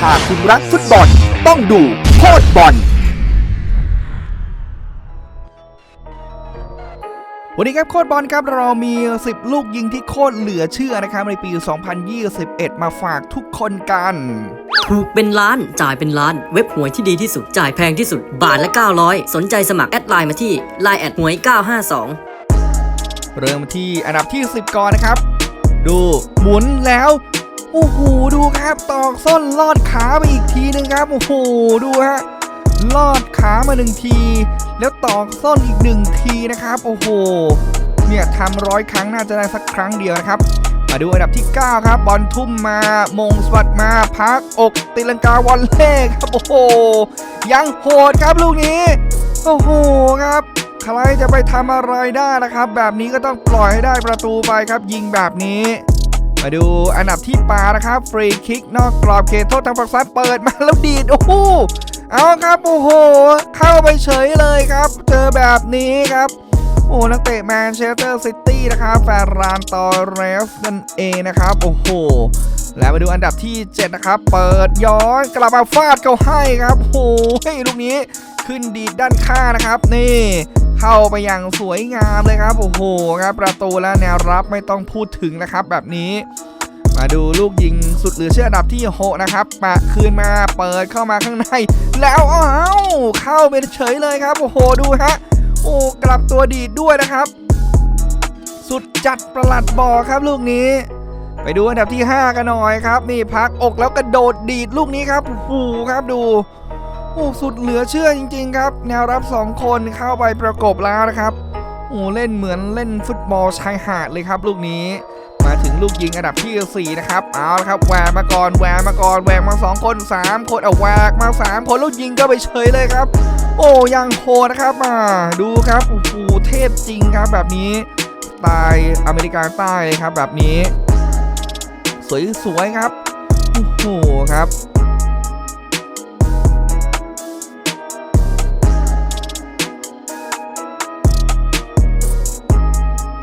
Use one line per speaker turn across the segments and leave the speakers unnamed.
ถ้าคุณรักฟุตบอล ต้องดูโคตรบอล วันนี้ครับโคตรบอลครับเรามี 10 ลูกยิงที่โคตรเหลือเชื่อนะครับ ในปี 2021 มาฝากทุกคนกัน
ถูกเป็นล้านจ่ายเป็นล้าน เว็บหวยที่ดีที่สุด จ่ายแพงที่สุด บาทละ 900 สนใจสมัครแอดไลน์มาที่ Line แอดหวย 952
เริ่มที่อันดับที่ 10 ก่อนนะครับ ดูหมุนแล้ว โอ้โหดูครับตอกส้นลอดขาไปอีกทีหนึ่งครับ โอ้โหดูฮะลอดขามาหนึ่งที แล้วตอกส้นอีกหนึ่งทีนะครับ โอ้โห เนี่ยทำร้อยครั้งน่าจะได้สักครั้งเดียวนะครับ มาดูอันดับที่ 9 ครับบอลทุ่มมามงสวัดมาพักอกตีลังกาวอลเล่ครับ โอ้โห ยังโหดครับลูกนี้ โอ้โหครับใครจะไปทำอะไรได้นะครับ แบบนี้ก็ต้องปล่อยให้ได้ประตูไปครับ ยิงแบบนี้ มาดูอันดับที่ปานะครับ ฟรีคิกนอกกรอบเขตโทษทางฝั่งซ้ายเปิดมาแล้วดีดโอ้โหเอาครับโอ้โห เข้าไปเฉยเลยครับ เจอแบบนี้ครับโอ้นักเตะแมนเชสเตอร์ซิตี้นะครับแฟรานตอเรสนั่นเองนะครับ โอ้โห แล้วมาดูอันดับที่ 7 นะครับ เปิดย้อนกลับมาฟาดเขาให้ครับโอ้โหลูกนี้ขึ้นดีดด้านข้างนะครับ นี่ เข้าไปอย่างสวยงามเลยครับ โอ้โหครับประตูและแนวรับไม่ต้องพูดถึงนะครับ แบบนี้ มาดูลูกยิงสุดเหลือเชื่อดับที่6นะครับปะคืนมาเปิดเข้ามาข้างใน แล้วอ้าวเข้าไปเฉยเลยครับ โอ้โหดูฮะโอ้กลับตัวดีดด้วยนะครับ สุดจัดประหลัดบอครับลูกนี้ไปดูอันดับที่ 5 กันหน่อยครับ นี่พักอกแล้วกระโดดดีดลูกนี้ครับโอ้โหครับดู โอ้สุดเหลือเชื่อจริง ๆ ครับ แนวรับ 2 คนเข้าไปประกบแล้วนะครับโอ้เล่นเหมือนเล่นฟุตบอลชายหาดเลยครับ ลูกนี้ มาถึงลูกยิงอันดับที่ 4 นะครับ เอาละครับแหวกมาก่อนแหวกมาก่อนแหวกมา 2 คน 3 คนเอาแหวกมา 3 คนลูกยิงก็ไปเฉยเลยครับ โอ้ยังโหดนะครับมาดูครับโอ้โหเทพจริงครับแบบนี้ตล์อเมริกาใต้เลยครับแบบนี้ สวยๆครับโอ้โหครับ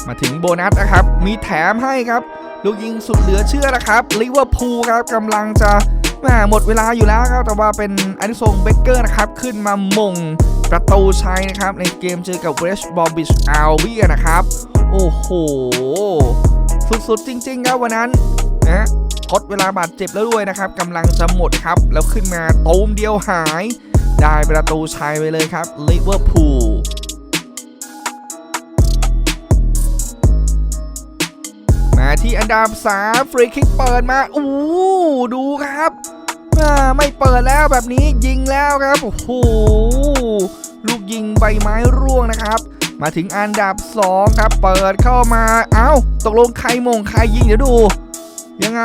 มาถึงโบนัสนะครับ มีแถมให้ครับ ลูกยิงสุดเหลือเชื่อนะครับลิเวอร์พูลครับกำลังจะหม่หมดเวลาอยู่แล้วครับ แต่ว่าเป็นอันิสงเบเกอร์นะครับ ขึ้นมามงประตูชัยนะครับ ในเกมเจอกับเวสบอมบิชอัลเบียนะครับ โอ้โห สุดๆ จริงๆครับวันนั้นนะทดเวลาบาดเจ็บแล้วด้วยนะครับกำลังจะหมดครับ แล้วขึ้นมาตูมเดียวหาย ได้ประตูชัยไปเลยครับลิเวอร์พูล ที่อันดับ3ฟรีคิกเปิดมาอู้ดูครับไม่เปิดแล้วแบบนี้ยิงแล้วครับโอ้โหลูกยิงใบไม้ร่วงนะครับ มาถึงอันดับ 2 ครับ เปิดเข้ามาเอ้า ตกลงใครมงใครยิงเดี๋ยวดู ยังไง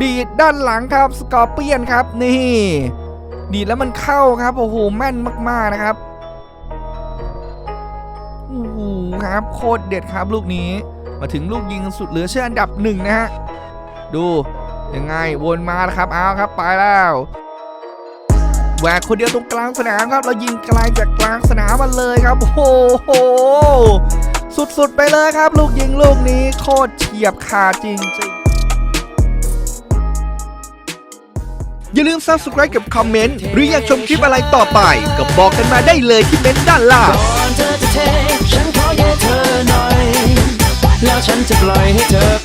ดีดด้านหลังครับสกอร์เปียนครับนี่ ดีดแล้วมันเข้าครับโอ้โหแม่นมากๆนะครับโอ้โหครับโคตรเด็ดครับลูกนี้ มาถึงลูกยิงสุดเหลือเชื่ออันดับหนึ่งนะฮะ ดูยังไงวนมาแล้วครับเอาครับไปแล้วแหวกคนเดียวตรงกลางสนามครับ เรายิงไกลจากกลางสนามมาเลยครับ โอ้โหสุดๆไปเลยครับ ลูกยิงลูกนี้โคตรเฉียบขาดจริงๆอย่าลืม subscribe กับคอมเมนต์ หรืออยากชมคลิปอะไรต่อไป ก็บอกกันมาได้เลยที่เม้นต์ด้านล่าง
แล้วฉันจะปล่อยให้เธอ